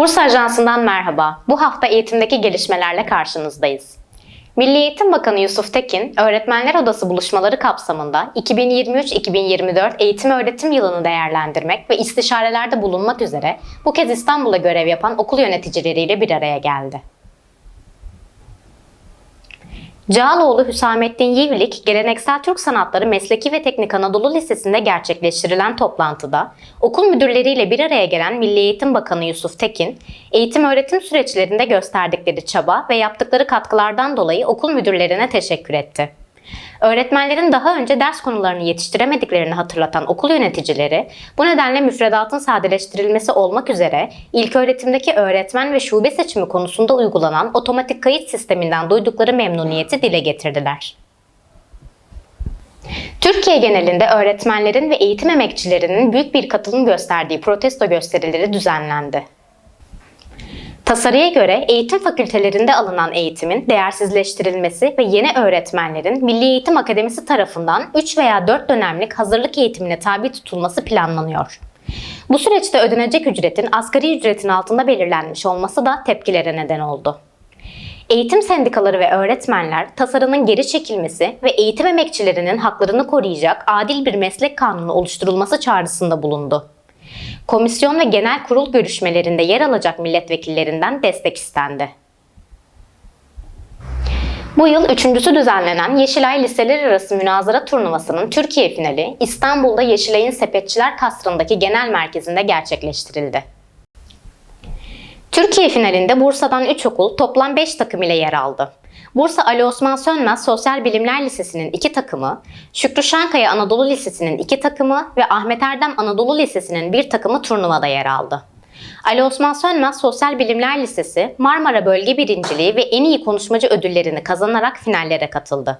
Bursa Ajansı'ndan merhaba. Bu hafta eğitimdeki gelişmelerle karşınızdayız. Milli Eğitim Bakanı Yusuf Tekin, Öğretmenler Odası buluşmaları kapsamında 2023-2024 eğitim öğretim yılını değerlendirmek ve istişarelerde bulunmak üzere bu kez İstanbul'da görev yapan okul yöneticileriyle bir araya geldi. Cağaloğlu Hüsamettin Yivlik, Geleneksel Türk Sanatları Mesleki ve Teknik Anadolu Lisesi'nde gerçekleştirilen toplantıda okul müdürleriyle bir araya gelen Milli Eğitim Bakanı Yusuf Tekin, eğitim öğretim süreçlerinde gösterdikleri çaba ve yaptıkları katkılardan dolayı okul müdürlerine teşekkür etti. Öğretmenlerin daha önce ders konularını yetiştiremediklerini hatırlatan okul yöneticileri, bu nedenle müfredatın sadeleştirilmesi olmak üzere ilköğretimdeki öğretmen ve şube seçimi konusunda uygulanan otomatik kayıt sisteminden duydukları memnuniyeti dile getirdiler. Türkiye genelinde öğretmenlerin ve eğitim emekçilerinin büyük bir katılım gösterdiği protesto gösterileri düzenlendi. Tasarıya göre eğitim fakültelerinde alınan eğitimin değersizleştirilmesi ve yeni öğretmenlerin Milli Eğitim Akademisi tarafından 3 veya 4 dönemlik hazırlık eğitimine tabi tutulması planlanıyor. Bu süreçte ödenecek ücretin asgari ücretin altında belirlenmiş olması da tepkilere neden oldu. Eğitim sendikaları ve öğretmenler tasarının geri çekilmesi ve eğitim emekçilerinin haklarını koruyacak adil bir meslek kanunu oluşturulması çağrısında bulundu. Komisyon ve genel kurul görüşmelerinde yer alacak milletvekillerinden destek istendi. Bu yıl üçüncüsü düzenlenen Yeşilay Liseler Arası Münazara Turnuvası'nın Türkiye finali İstanbul'da Yeşilay'ın Sepetçiler Kastrı'ndaki genel merkezinde gerçekleştirildi. Türkiye finalinde Bursa'dan 3 okul toplam 5 takım ile yer aldı. Bursa Ali Osman Sönmez Sosyal Bilimler Lisesi'nin 2 takımı, Şükrü Şankaya Anadolu Lisesi'nin 2 takımı ve Ahmet Erdem Anadolu Lisesi'nin 1 takımı turnuvada yer aldı. Ali Osman Sönmez Sosyal Bilimler Lisesi Marmara Bölge Birinciliği ve en iyi konuşmacı ödüllerini kazanarak finallere katıldı.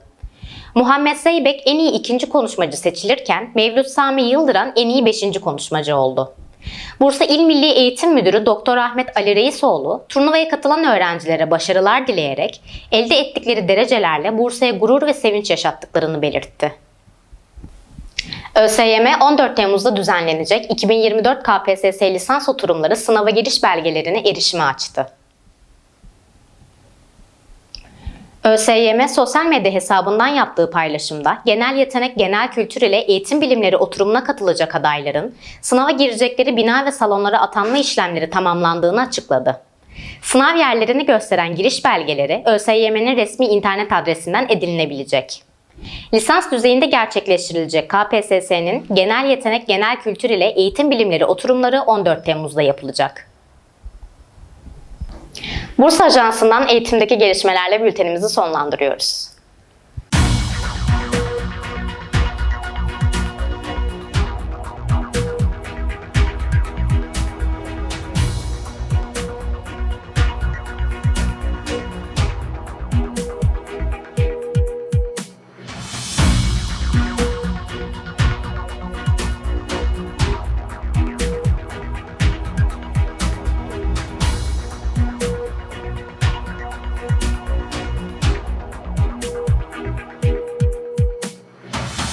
Muhammed Zeybek en iyi ikinci konuşmacı seçilirken Mevlüt Sami Yıldıran en iyi beşinci konuşmacı oldu. Bursa İl Milli Eğitim Müdürü Doktor Ahmet Ali Reisoğlu, turnuvaya katılan öğrencilere başarılar dileyerek elde ettikleri derecelerle Bursa'ya gurur ve sevinç yaşattıklarını belirtti. ÖSYM 14 Temmuz'da düzenlenecek 2024 KPSS lisans oturumları sınava giriş belgelerine erişime açtı. ÖSYM sosyal medya hesabından yaptığı paylaşımda genel yetenek, genel kültür ile eğitim bilimleri oturumuna katılacak adayların sınava girecekleri bina ve salonlara atanma işlemleri tamamlandığını açıkladı. Sınav yerlerini gösteren giriş belgeleri ÖSYM'nin resmi internet adresinden edinilebilecek. Lisans düzeyinde gerçekleştirilecek KPSS'nin genel yetenek, genel kültür ile eğitim bilimleri oturumları 14 Temmuz'da yapılacak. Bursa Ajansı'ndan eğitimdeki gelişmelerle bültenimizi sonlandırıyoruz.